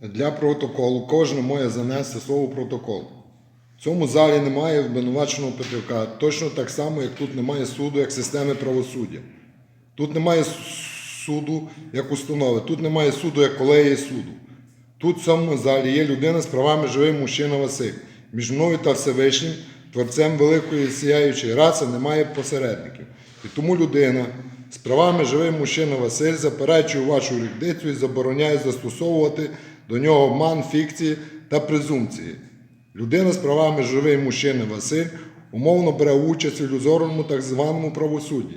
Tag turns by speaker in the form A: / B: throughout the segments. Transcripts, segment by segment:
A: для протоколу кожен має занести слово протокол. В цьому залі немає обвинуваченого Петрівка, точно так само, як тут немає суду, як системи правосуддя. Тут немає суду як установи, тут немає суду як колегії суду. Тут в цьому залі є людина з правами живий мужчина Василь. Між мною та Всевишнім, творцем великої сіяючої раси, немає посередників. І тому людина з правами живий мужчина Василь заперечує вашу юрисдикцію і забороняє застосовувати до нього обман, фікції та презумпції. Людина з правами живий мужчина Василь умовно бере участь в ілюзорному так званому правосудді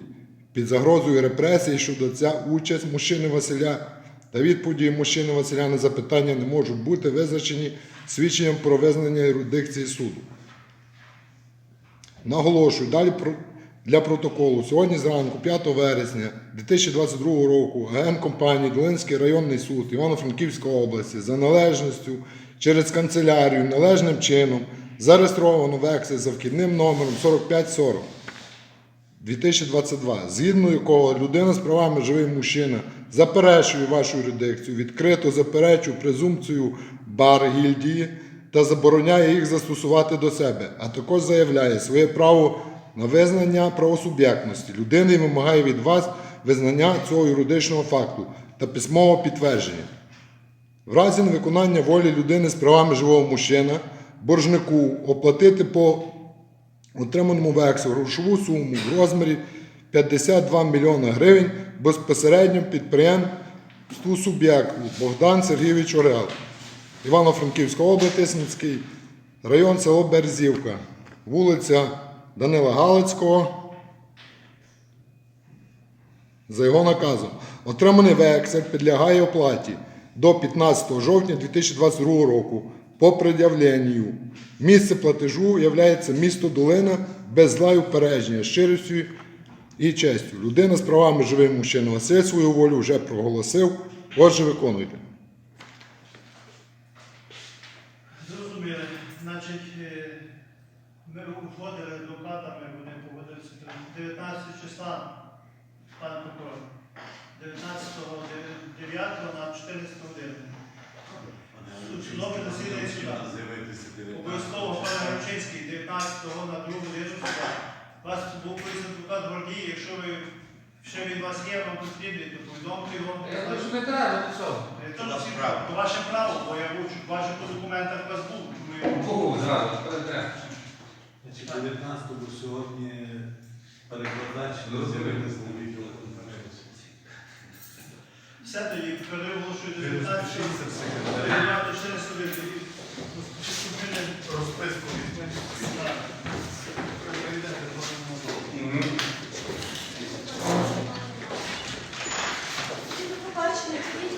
A: під загрозою репресій щодо ця участь мужчини Василя та відповіді мужчини Василя на запитання не можуть бути визначені свідченням про визнання юрисдикції суду. Наголошую, далі для протоколу. Сьогодні зранку, 5 вересня 2022 року, АН компанії Долинський районний суд Івано-Франківської області за належністю через канцелярію належним чином зареєстровано вексель за вхідним номером 4540 2022, згідно якого людина з правами живий мужчина заперечує вашу юрисдикцію, відкрито заперечує презумпцію бар гільдії та забороняє їх застосувати до себе, а також заявляє своє право на визнання правосуб'єктності людини і вимагає від вас визнання цього юридичного факту та письмового підтвердження. В разі невиконання волі людини з правами живого мужчина, боржнику оплатити по отриманому векселю грошову суму в розмірі 52 мільйони гривень безпосередньо підприємству суб'єкту Богдан Сергійович Орел, Івано-Франківська область, Тисницький район село Берзівка, вулиця Данила Галицького. За його наказом, отриманий вексель підлягає оплаті до 15 жовтня 2022 року по пред'явленню. Місце платежу є місто Долина без зла й упередження, щирістю і честю. Людина з правами живий мужчина Василь свою волю вже проголосив. Отже, виконуйте.
B: Зрозуміли. Значить, е, ми узгодили з адвокатами, вони погодилися 19 числа, пан прокурор, 19.09 на 14 годину. Судове засідання суда. Обов'язково пане Рочинський, 19-го на другу годину суда. У вас був адвокат Гордій, якщо ви ще від вас є, вам потрібний, то повідомте його.
C: Я думаю, не треба, ну що?
B: Е, право. Ваше право, бо я бачу, бачу по документах вас був.
C: Кого зразу, треба.
D: 19 го сьогодні перекладач
C: ну,
D: роз'явити з ним відеоконференцію.
B: Все тоді переголошую депутатів.
D: Розпишіться в секретарі.
B: Розписку відмінити. Прийдете побачення.